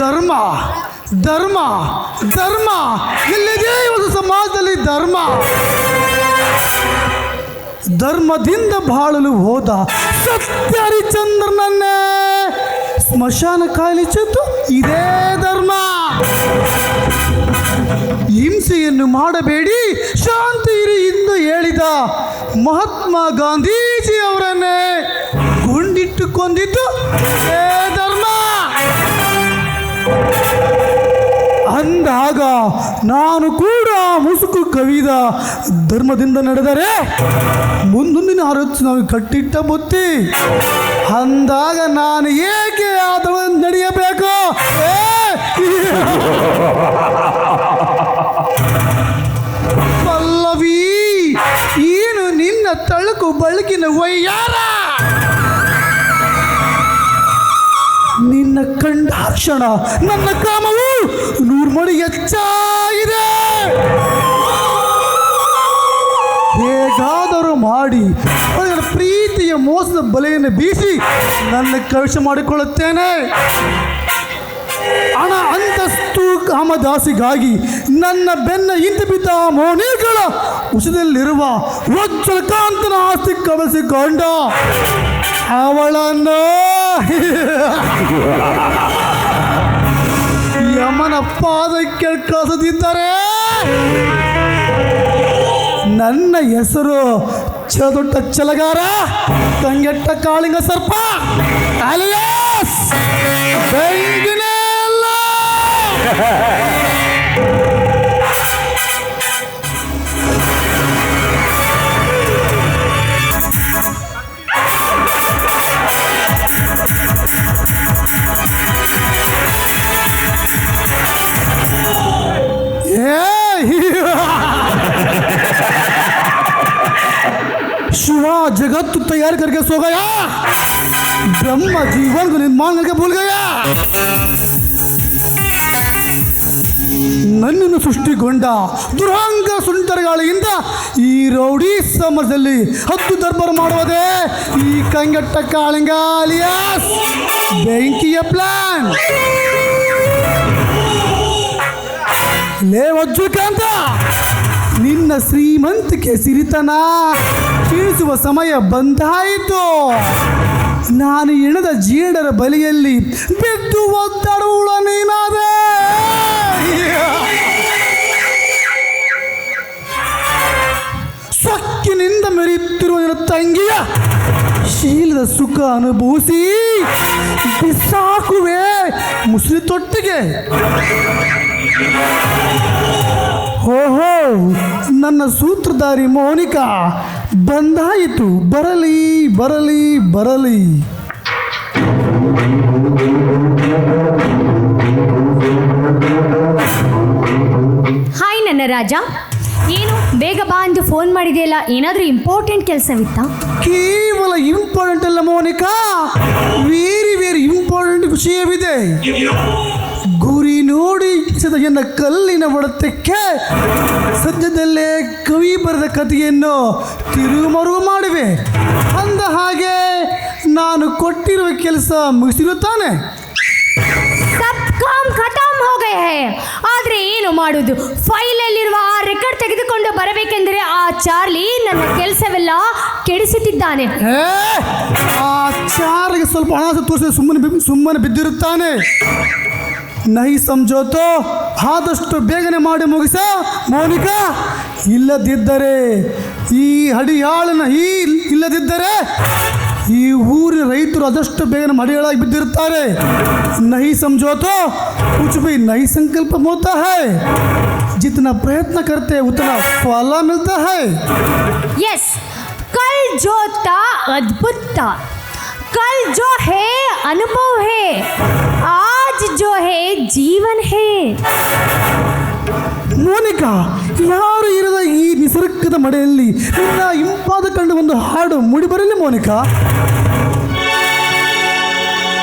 ಧರ್ಮ ಧರ್ಮ ಧರ್ಮ. ಎಲ್ಲಿದೆ ಒಂದು ಸಮಾಜದಲ್ಲಿ ಧರ್ಮ. ಧರ್ಮದಿಂದ ಬಾಳಲು ಹೋದ ಸತ್ಯ ಹರಿಚಂದ್ರನನ್ನೇ ಸ್ಮಶಾನ ಕಾಲಿಸಿತು ಇದೇ ಧರ್ಮ. ಹಿಂಸೆಯನ್ನು ಮಾಡಬೇಡಿ, ಶಾಂತಿ ಇರಿ ಎಂದು ಹೇಳಿದ ಮಹಾತ್ಮ ಗಾಂಧೀಜಿ ಅವರನ್ನೇ ಇದೇ ಧರ್ಮ! ಅಂದಾಗ ನಾನು ಕೂಡ ಮುಸುಕು ಕವಿದ ಧರ್ಮದಿಂದ ನಡೆದರೆ ಮುಂದೊಂದಿನ ಆರೋಚನೆ ನಾವು ಕಟ್ಟಿಟ್ಟ ಬುತ್ತಿ. ಅಂದಾಗ ನಾನು ಏಕೆ ಆದಳು ನಡೆಯಬೇಕು? ಏ! ಕಂಡ ಕ್ಷಣ ನನ್ನ ಕಾಮವು ನೂರು ಮಡಿ ಹೆಚ್ಚಾಗಿದೆ ಹೇಗಾದರೂ ಮಾಡಿ ಪ್ರೀತಿಯ ಮೋಸದ ಬಲೆಯನ್ನು ಬೀಸಿ ನನ್ನ ಕವಚ ಮಾಡಿಕೊಳ್ಳುತ್ತೇನೆ. ಹಣ ಅಂತಸ್ತು ಕಾಮದಾಸಿಗಾಗಿ ನನ್ನ ಬೆನ್ನ ಇಂತು ಬಿದ್ದ ಮೋನಿಗಳ ಉಸಿದಲ್ಲಿರುವ ವಜ್ರ ಕಾಂತನ ಆಸ್ತಿ ಕಬಳಿಸಿಕೊಂಡ ಅವಳನ್ನು. ಪಾದಕ್ಕೆ ಕಳಿಸದಿದ್ದರೆ ನನ್ನ ಹೆಸರು ಚದೊಟ್ಟ ಚಲಗಾರ ತಂಗೆಟ್ಟ ಕಾಳಿಂಗ ಸರ್ಪ ಅಲಿಯಾಸ್. ಬೆಂಗಿನೆಲ್ಲ शिवा जगत तू तैयार करके सो गया ब्रह्म जीवन को निर्माण करके भूल गया ನನ್ನನ್ನು ಸೃಷ್ಟಿಗೊಂಡ ದುರಾಂಗ ಸುಂಟರಗಾಳಿಯಿಂದ ಈ ರೌಡಿ ಸಮಾಜದಲ್ಲಿ ಹತ್ತು ದರ್ಬಾರ್ ಮಾಡುವುದೇ ಈ ಕಂಗಟ್ಟ ಕಾಳಿಂಗ ಅಲಿಯಾಸ್ ಬೆಂಕಿಯ ಪ್ಲಾನ್ ಲೇ ವಜ್ರಕಾಂತ ನಿನ್ನ ಶ್ರೀಮಂತಿಕೆ ಸಿರಿತನ ತಿಳಿಸುವ ಸಮಯ ಬಂದಾಯಿತು. ನಾನು ಇಣದ ಜೀಡರ ಬಲಿಯಲ್ಲಿ ಬಿದ್ದು ಒದ್ದಾಡುವಳ ನೀನಾದೆ. ಸೊಕ್ಕಿನಿಂದ ಮೆರೆಯುತ್ತಿರುವ ನಿನ್ನ ತಂಗಿಯ ಶೀಲದ ಸುಖ ಅನುಭವಿಸಿ ಬಿಸಾಕುವೆ. ಮುಸುರಿ ತೊಟ್ಟಿಗೆ ಓಹೋ ನನ್ನ ಸೂತ್ರಧಾರಿ ಮೋನಿಕಾ ಬಂದಾಯಿತು. ಬರಲಿ ಬರಲಿ ಬರಲಿ. ಹಾಯ್ ನನ್ನ ರಾಜ. ಏನು ಬೇಗ ಬಾ ಎಂದು ಫೋನ್ ಮಾಡಿದೆಯಲ್ಲ ಏನಾದರೂ ಇಂಪಾರ್ಟೆಂಟ್ ಕೆಲಸವಿತ್ತ? ಕೇವಲ ಇಂಪಾರ್ಟೆಂಟ್ ಅಲ್ಲ ಮೋನಿಕಾ. ವೆರಿ ವೆರಿ ಇಂಪಾರ್ಟೆಂಟ್ ವಿಷಯವಿದೆ. ಗುರಿ ನೋಡಿ ಎನ್ನ ಕಲ್ಲಿನ ಒಡತಕ್ಕೆ ಸದ್ಯದಲ್ಲೇ ಕವಿ ಬರೆದ ಕಥೆಯನ್ನು ತಿರುಮರು ಮಾಡುವೆ. ಅಂದ ಹಾಗೆ ನಾನು ಕೊಟ್ಟಿರುವ ಕೆಲಸ ಮುಗಿಸಿರುತ್ತಾನೆ. ಮಾಡುದು ಆದರೆ ಏನು ಮಾಡುವುದು? ಫೈಲಲ್ಲಿರುವ ಆ ರೆಕಾರ್ಡ್ ತೆಗೆದುಕೊಂಡು ಬರಬೇಕೆಂದರೆ ಆ ಚಾರ್ಲಿ ನನ್ನ ಕೆಲಸವೆಲ್ಲ ಕೆಡಿಸುತ್ತಿದ್ದಾನೆ. ಆ ಸ್ವಲ್ಪ ಹಣ ತೋರಿಸಿ ಸುಮ್ಮನೆ ಬಿ- ಸುಮ್ಮನೆ ಬಿದ್ದಿರುತ್ತಾನೆ ನೈ ಸಂಜೋತೋ ಆದಷ್ಟು ಬೇಗನೆ ಮಾಡಿ ಮುಗಿಸ ಮೌನಿಕಾ ಇಲ್ಲದಿದ್ದರೆ ಈ ಹಡಿಯಾಳನ ಈ ಇಲ್ಲದಿದ್ದರೆ ಈ ಊರಿನ ರೈತರು ಆದಷ್ಟು ಬೇಗನೆ ಮಡಿಯಾಳಾಗಿ ಬಿದ್ದಿರುತ್ತಾರೆ ನಹಿ समझोतो कुछ भी नहीं संकल्प होता है जितना प्रयत्न करते हैं उतना फल मिलता है यस कल जो था अद्भुत था कल जो है अनुभव है आज जो है जीवन है ಮೋನಿಕಾ ಯಾರು ಇರದ ಈ ನಿಸರ್ಗದ ಮಡೆಯಲ್ಲಿ ನಿನ್ನ ಇಂಪಾದ ಕಂಡು ಒಂದು ಹಾಡು ಮುಡಿ ಬರಲಿ ಮೋನಿಕಾ